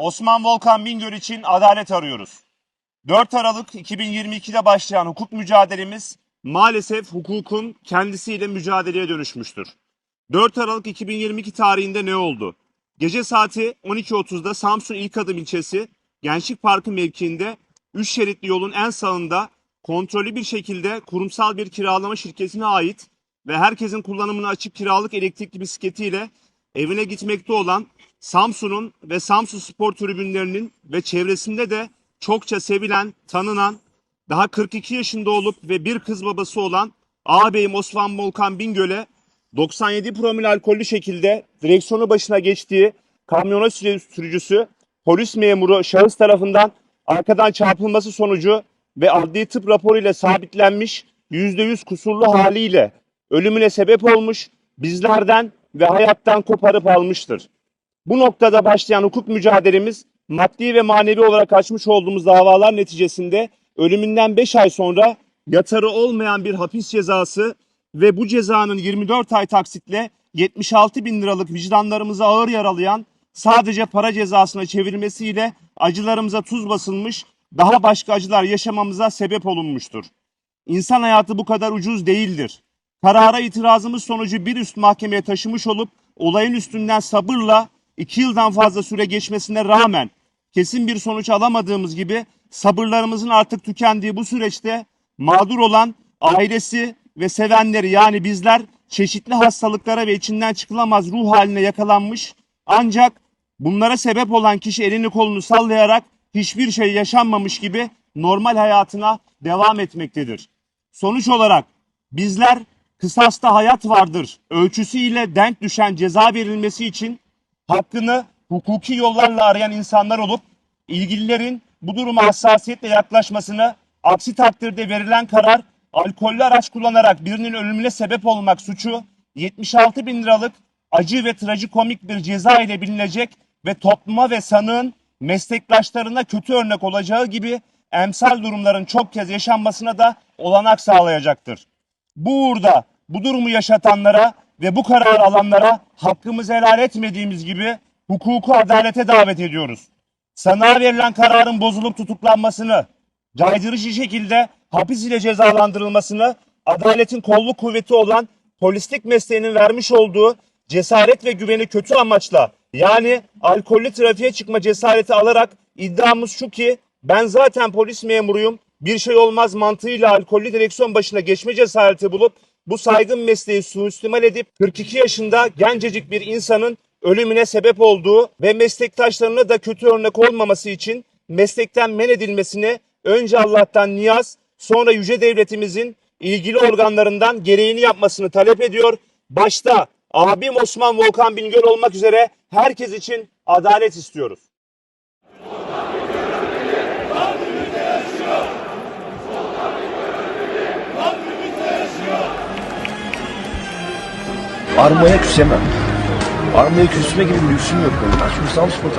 Osman Volkan Bingöl için adalet arıyoruz. 4 Aralık 2022'de başlayan hukuk mücadelemiz maalesef hukukun kendisiyle mücadeleye dönüşmüştür. 4 Aralık 2022 tarihinde ne oldu? Gece saati 12.30'da Samsun İlk Adım ilçesi Gençlik Parkı mevkiinde 3 şeritli yolun en sağında kontrollü bir şekilde kurumsal bir kiralama şirketine ait ve herkesin kullanımına açık kiralık elektrikli bisikletiyle evine gitmekte olan Samsun'un ve Samsun spor tribünlerinin ve çevresinde de çokça sevilen, tanınan, daha 42 yaşında olup ve bir kız babası olan ağabeyim Osman Volkan Bingöl'e 97 promil alkollü şekilde direksiyonu başına geçtiği kamyonet sürü- sürücüsü polis memuru şahıs tarafından arkadan çarpılması sonucu ve adli tıp raporuyla sabitlenmiş %100 kusurlu haliyle ölümüne sebep olmuş, bizlerden ve hayattan koparıp almıştır. Bu noktada başlayan hukuk mücadelemiz maddi ve manevi olarak açmış olduğumuz davalar neticesinde ölümünden 5 ay sonra yatarı olmayan bir hapis cezası ve bu cezanın 24 ay taksitle 76 bin liralık vicdanlarımızı ağır yaralayan sadece para cezasına çevirmesiyle acılarımıza tuz basılmış, daha başka acılar yaşamamıza sebep olunmuştur. İnsan hayatı bu kadar ucuz değildir. Karara itirazımız sonucu bir üst mahkemeye taşımış olup olayın üstünden sabırla iki yıldan fazla süre geçmesine rağmen kesin bir sonuç alamadığımız gibi sabırlarımızın artık tükendiği bu süreçte mağdur olan ailesi ve sevenleri yani bizler çeşitli hastalıklara ve içinden çıkılamaz ruh haline yakalanmış ancak bunlara sebep olan kişi elini kolunu sallayarak hiçbir şey yaşanmamış gibi normal hayatına devam etmektedir. Sonuç olarak bizler kısasta hayat vardır ölçüsüyle denk düşen ceza verilmesi için hakkını hukuki yollarla arayan insanlar olup ilgililerin bu duruma hassasiyetle yaklaşmasını aksi takdirde verilen karar alkollü araç kullanarak birinin ölümüne sebep olmak suçu 76 bin liralık acı ve trajikomik bir ceza ile bilinecek ve topluma ve sanığın meslektaşlarına kötü örnek olacağı gibi emsal durumların çok kez yaşanmasına da olanak sağlayacaktır. Bu uğurda bu durumu yaşatanlara ve bu kararı alanlara hakkımızı helal etmediğimiz gibi hukuku adalete davet ediyoruz. Sanığa verilen kararın bozulup tutuklanmasını, caydırıcı şekilde hapis ile cezalandırılmasını, adaletin kolluk kuvveti olan polislik mesleğinin vermiş olduğu cesaret ve güveni kötü amaçla yani alkollü trafiğe çıkma cesareti alarak iddiamız şu ki ben zaten polis memuruyum bir şey olmaz mantığıyla alkollü direksiyon başına geçme cesareti bulup bu saygın mesleği suistimal edip 42 yaşında gencecik bir insanın ölümüne sebep olduğu ve meslektaşlarına da kötü örnek olmaması için meslekten men edilmesini önce Allah'tan niyaz sonra yüce devletimizin ilgili organlarından gereğini yapmasını talep ediyor. Başta abim Osman Volkan Bingöl olmak üzere herkes için adalet istiyoruz. Armaya küsemem. Armaya küsme gibi bir lüksüm yok benim. Ben çünkü Samspor.